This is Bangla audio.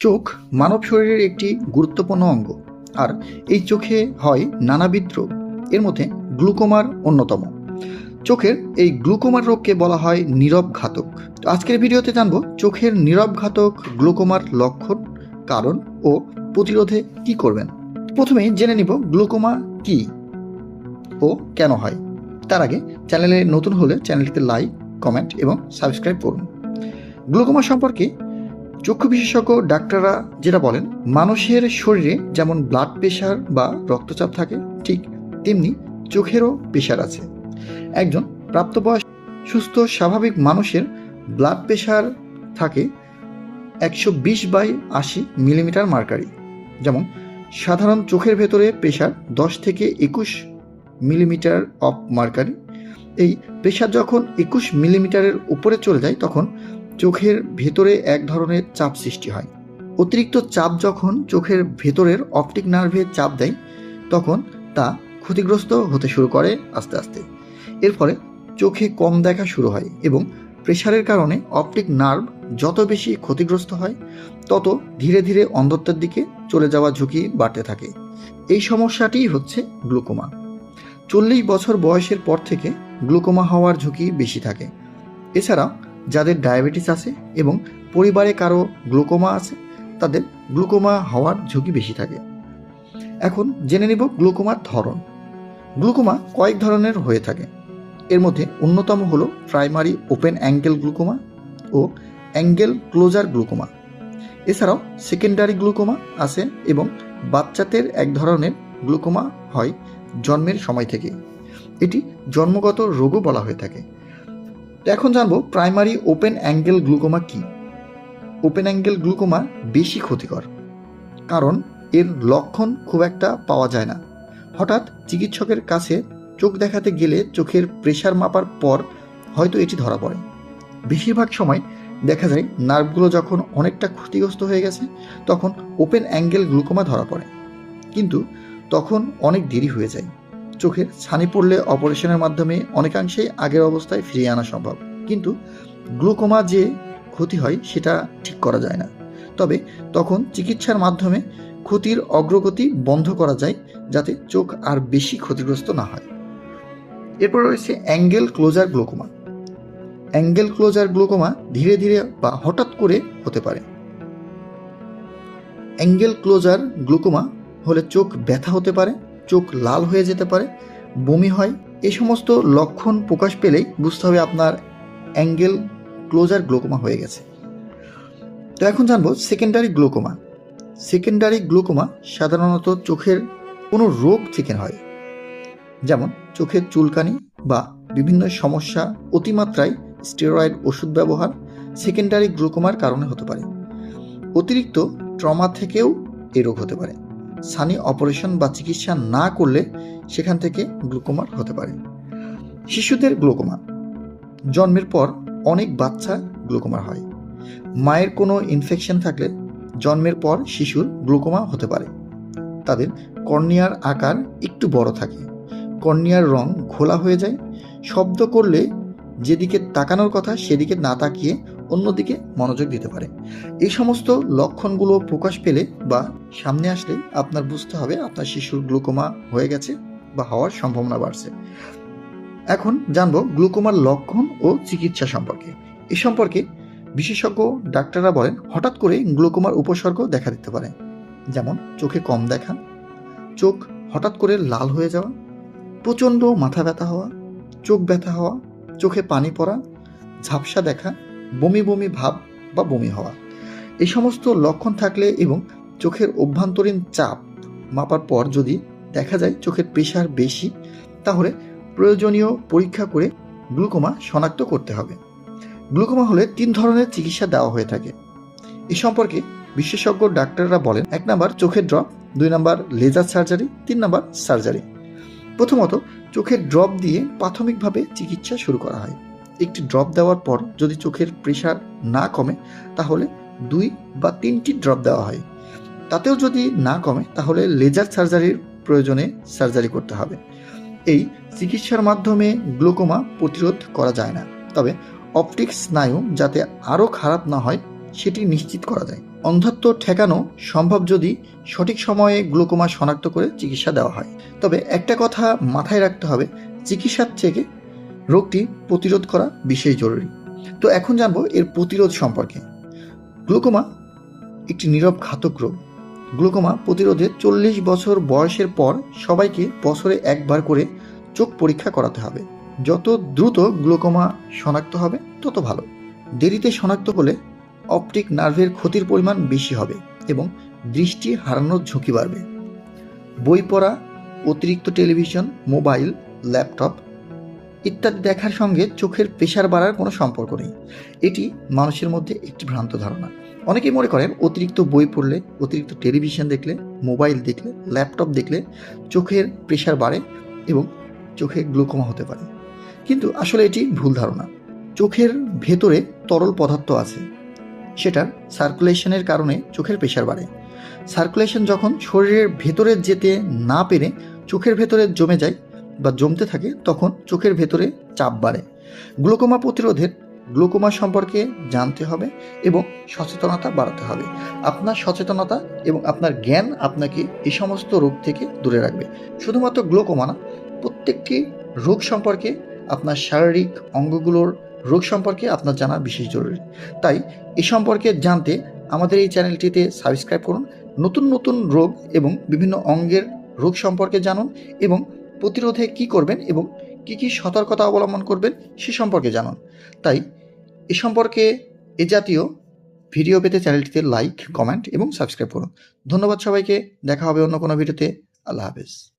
চোখ মানব শরীরের একটি গুরুত্বপূর্ণ অঙ্গ, আর এই চোখে হয় নানাবিধ রোগ, এর মধ্যে গ্লুকোমার অন্যতম। চোখের এই গ্লুকোমার রোগকে বলা হয় নীরব ঘাতক। তো আজকের ভিডিওতে জানব চোখের নীরব ঘাতক গ্লুকোমার লক্ষণ, কারণ ও প্রতিরোধে কি করবেন। প্রথমে জেনে নিব গ্লুকোমা কি ও কেন হয়। তার আগে চ্যানেলে নতুন হলে চ্যানেলটিতে লাইক, কমেন্ট এবং সাবস্ক্রাইব করুন। গ্লুকোমা সম্পর্কে চক্ষু বিশেষজ্ঞ ডাক্তাররা যেটা বলেন, মানুষের শরীরে যেমন ব্লাড প্রেশার বা রক্তচাপ থাকে, ঠিক তেমনি চোখেরও প্রেশার আছে। একজন প্রাপ্তবয়স সুস্থ, স্বাভাবিক মানুষের ব্লাড প্রেশার থাকে একশো বিশ বাই আশি মিলিমিটার মার্কারি যেমন, সাধারণ চোখের ভেতরে প্রেশার দশ থেকে একুশ মিলিমিটার অফ মার্কারি এই প্রেশার যখন একুশ মিলিমিটারের উপরে চলে যায়, তখন চোখের ভেতরে এক ধরনের চাপ সৃষ্টি হয়। অতিরিক্ত চাপ যখন চোখের ভেতরের অপটিক নার্ভে চাপ দেয়, তখন তা ক্ষতিগ্রস্ত হতে শুরু করে আস্তে আস্তে। এর ফলে চোখে কম দেখা শুরু হয় এবং প্রেশারের কারণে অপটিক নার্ভ যত বেশি ক্ষতিগ্রস্ত হয়, তত ধীরে ধীরে অন্ধত্বের দিকে চলে যাওয়া ঝুঁকি বাড়তে থাকে। এই সমস্যাটিই হচ্ছে গ্লুকোমা। চল্লিশ বছর বয়সের পর থেকে গ্লুকোমা হওয়ার ঝুঁকি বেশি থাকে। এছাড়াও যাদের ডায়াবেটিস আছে এবং পরিবারে কারও গ্লুকোমা আছে, তাদের গ্লুকোমা হওয়ার ঝুঁকি বেশি থাকে। এখন জেনে নিব গ্লুকোমার ধরন। গ্লুকোমা কয়েক ধরনের হয়ে থাকে। এর মধ্যে অন্যতম হলো প্রাইমারি ওপেন অ্যাঙ্গেল গ্লুকোমা ও অ্যাঙ্গেল ক্লোজার গ্লুকোমা। এছাড়াও সেকেন্ডারি গ্লুকোমা আছে এবং বাচ্চাদের এক ধরনের গ্লুকোমা হয় জন্মের সময় থেকে। এটি জন্মগত রোগও বলা হয়ে থাকে। তো এখন জানব প্রাইমারি ওপেন অ্যাঙ্গেল গ্লুকোমা কি? ওপেন অ্যাঙ্গেল গ্লুকোমা বেশি ক্ষতিকর, কারণ এর লক্ষণ খুব একটা পাওয়া যায় না। হঠাৎ চিকিৎসকের কাছে চোখ দেখাতে গেলে চোখের প্রেশার মাপার পর হয়তো এটি ধরা পড়ে। বেশিরভাগ সময় দেখা যায় নার্ভগুলো যখন অনেকটা ক্ষতিগ্রস্ত হয়ে গেছে, তখন ওপেন অ্যাঙ্গেল গ্লুকোমা ধরা পড়ে। কিন্তু তখন অনেক দেরি হয়ে যায়। চোখের ছানি পড়লে অপারেশনের মাধ্যমে অনেকাংশেই আগের অবস্থায় ফিরিয়ে আনা সম্ভব। কিন্তু গ্লুকোমা যে ক্ষতি হয়, সেটা ঠিক করা যায় না। তবে তখন চিকিৎসার মাধ্যমে ক্ষতির অগ্রগতি বন্ধ করা যায়, যাতে চোখ আর বেশি ক্ষতিগ্রস্ত না হয়। এরপর রয়েছে angle closure glaucoma. Angle closure glaucoma ধীরে ধীরে বা হঠাৎ করে হতে পারে। অ্যাঙ্গেল ক্লোজার গ্লুকোমা হলে চোখ ব্যথা হতে পারে চোখ লাল হয়ে যেতে পারে, বমি হয় এই সমস্ত লক্ষণ প্রকাশ পেলেই বুঝতে হবে আপনার অ্যাঙ্গেল ক্লোজার গ্লোকোমা হয়ে গেছে। তো এখন জানব সেকেন্ডারি গ্লোকোমা। সেকেন্ডারি গ্লোকোমা সাধারণত চোখের কোনো রোগ থেকে হয়। যেমন চোখের চুলকানি বা বিভিন্ন সমস্যা অতিমাত্রায় স্টেরয়েড ওষুধ ব্যবহার সেকেন্ডারি গ্লুকোমার কারণে হতে পারে। অতিরিক্ত ট্রমা থেকেও এ রোগ হতে পারে। সানি অপারেশন বা চিকিৎসা না করলে সেখান থেকে গ্লুকোমার হতে পারে। শিশুদের গ্লুকোমা। জন্মের পর অনেক বাচ্চা গ্লুকোমার হয়। মায়ের কোনো ইনফেকশন থাকলে জন্মের পর শিশুর গ্লুকোমা হতে পারে। তাদের কর্নিয়ার আকার একটু বড় থাকে। কর্নিয়ার রং ঘোলা হয়ে যায়। শব্দ করলে যেদিকে তাকানোর কথা সেদিকে না তাকিয়ে অন্যদিকে মনোযোগ দিতে পারে। এই সমস্ত লক্ষণগুলো প্রকাশ পেলে বা সামনে আসলে আপনার বুঝতে হবে আপনার শিশুর গ্লুকোমা হয়ে গেছে বা হওয়ার সম্ভাবনা বাড়ছে। এখন জানব গ্লুকোমার লক্ষণ ও চিকিৎসা সম্পর্কে। এ সম্পর্কে বিশেষজ্ঞ ডাক্তাররা বলেন, হঠাৎ করে গ্লুকোমার উপসর্গ দেখা দিতে পারে। যেমন চোখে কম দেখা, চোখ হঠাৎ করে লাল হয়ে যাওয়া, প্রচণ্ড মাথা ব্যথা হওয়া, চোখ ব্যথা হওয়া, চোখে পানি পড়া, ঝাপসা দেখা বমি বমি ভাব বা বমি হওয়া। এই সমস্ত লক্ষণ থাকলে এবং চোখের অভ্যন্তরীণ চাপ মাপার পর যদি দেখা যায় চোখের প্রেশার বেশি, তাহলে প্রয়োজনীয় পরীক্ষা করে গ্লুকোমা শনাক্ত করতে হবে। গ্লুকোমা হলে তিন ধরনের চিকিৎসা দেওয়া হয়ে থাকে। এ সম্পর্কে বিশেষজ্ঞ ডাক্তাররা বলেন, এক নাম্বার চোখের ড্রপ, দুই নাম্বার লেজার সার্জারি, তিন নাম্বার সার্জারি। প্রথমত, চোখের ড্রপ দিয়ে প্রাথমিকভাবে চিকিৎসা শুরু করা হয়। একটি ড্রপ দেওয়ার পর যদি চোখের প্রেশার না কমে, তাহলে দুই বা তিনটি ড্রপ দেওয়া হয়। তাতেও যদি না কমে, তাহলে লেজার সার্জারির প্রয়োজনে সার্জারি করতে হবে। এই চিকিৎসার মাধ্যমে গ্লুকোমা প্রতিরোধ করা যায় না। তবে অপটিক স্নায়ু যাতে আরও খারাপ না হয়, সেটি নিশ্চিত করা যায়। অন্ধত্ব ঠেকানো সম্ভব যদি সঠিক সময়ে গ্লুকোমা শনাক্ত করে চিকিৎসা দেওয়া হয়। তবে একটা কথা মাথায় রাখতে হবে, চিকিৎসার থেকে রোগটি প্রতিরোধ করা বিশেষ জরুরি। তো এখন জানব এর প্রতিরোধ সম্পর্কে। গ্লুকোমা একটি নীরব ঘাতক রোগ। গ্লুকোমা প্রতিরোধে চল্লিশ বছর বয়সের পর সবাইকে বছরে একবার করে চোখ পরীক্ষা করাতে হবে। যত দ্রুত গ্লুকোমা শনাক্ত হবে, তত ভালো। দেরিতে শনাক্ত হলে অপটিক নার্ভের ক্ষতির পরিমাণ বেশি হবে এবং দৃষ্টি হারানোর ঝুঁকি বাড়বে। বই পড়া, অতিরিক্ত টেলিভিশন, মোবাইল, ল্যাপটপ ইত্যাদি দেখার সঙ্গে চোখের প্রেশার বাড়ার কোনো সম্পর্ক নেই। এটি মানুষের মধ্যে একটি ভ্রান্ত ধারণা। অনেকেই মনে করেন অতিরিক্ত বই পড়লে, অতিরিক্ত টেলিভিশন দেখলে, মোবাইল দেখলে, ল্যাপটপ দেখলে চোখের প্রেশার বাড়ে এবং চোখে গ্লুকোমা হতে পারে। কিন্তু আসলে এটি ভুল ধারণা। চোখের ভেতরে তরল পদার্থ আছে, সেটার সার্কুলেশনের কারণে চোখের প্রেশার বাড়ে। সার্কুলেশন যখন শরীরের ভেতরে যেতে না পেরে চোখের ভেতরে জমে যায় বা জমতে থাকে, তখন চোখের ভেতরে চাপ বাড়ে। গ্লুকোমা প্রতিরোধের গ্লুকোমা সম্পর্কে জানতে হবে এবং সচেতনতা বাড়াতে হবে। আপনার সচেতনতা এবং আপনার জ্ঞান আপনাকে এই সমস্ত রোগ থেকে দূরে রাখবে। শুধুমাত্র গ্লুকোমা না, প্রত্যেকটি রোগ সম্পর্কে আপনার শারীরিক অঙ্গগুলোর রোগ সম্পর্কে আপনার জানা বিশেষ জরুরি। তাই এ সম্পর্কে জানতে আমাদের এই চ্যানেলটিতে সাবস্ক্রাইব করুন। নতুন নতুন রোগ এবং বিভিন্ন অঙ্গের রোগ সম্পর্কে জানুন এবং প্রতিরোধে কি করবেন এবং কি কি সতর্কতা অবলম্বন করবেন সে সম্পর্কে জানান। তাই এ সম্পর্কে এ জাতীয় ভিডিও পেতে চ্যানেলটিতে লাইক, কমেন্ট এবং সাবস্ক্রাইব করুন। ধন্যবাদ সবাইকে। দেখা হবে অন্য কোনো ভিডিওতে। আল্লাহ হাফেজ।